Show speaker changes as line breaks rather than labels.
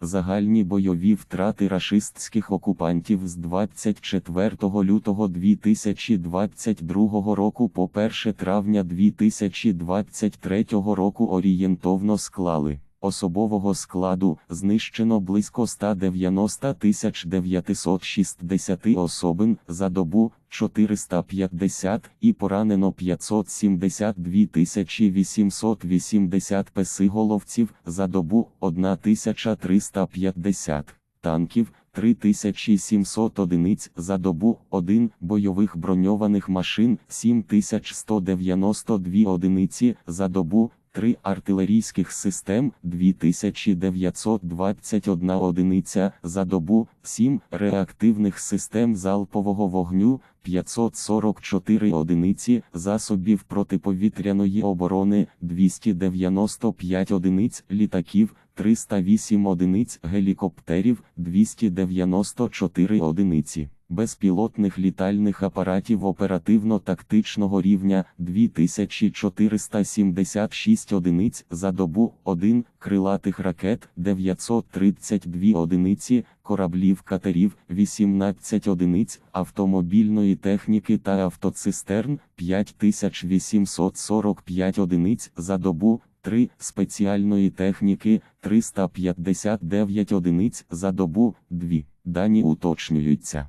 Загальні бойові втрати рашистських окупантів з 24 лютого 2022 року по 1 травня 2023 року орієнтовно склали. Особового складу знищено близько 190 тисяч 960 особин за добу 450 і поранено 572 тисячі 880 песиголовців за добу 1350 танків 3700 одиниць за добу 1 бойових броньованих машин 7192 одиниці за добу 3 артилерійських систем 2921 одиниця за добу, 7 реактивних систем залпового вогню, 544 одиниці засобів протиповітряної оборони, 295 одиниць літаків, 308 одиниць гелікоптерів, 294 одиниці. Безпілотних літальних апаратів оперативно-тактичного рівня 2476 одиниць за добу, 1 крилатих ракет 932 одиниці, кораблів катерів 18 одиниць, автомобільної техніки та автоцистерн 5845 одиниць за добу, 3 спеціальної техніки 359 одиниць за добу, 2. Дані уточнюються.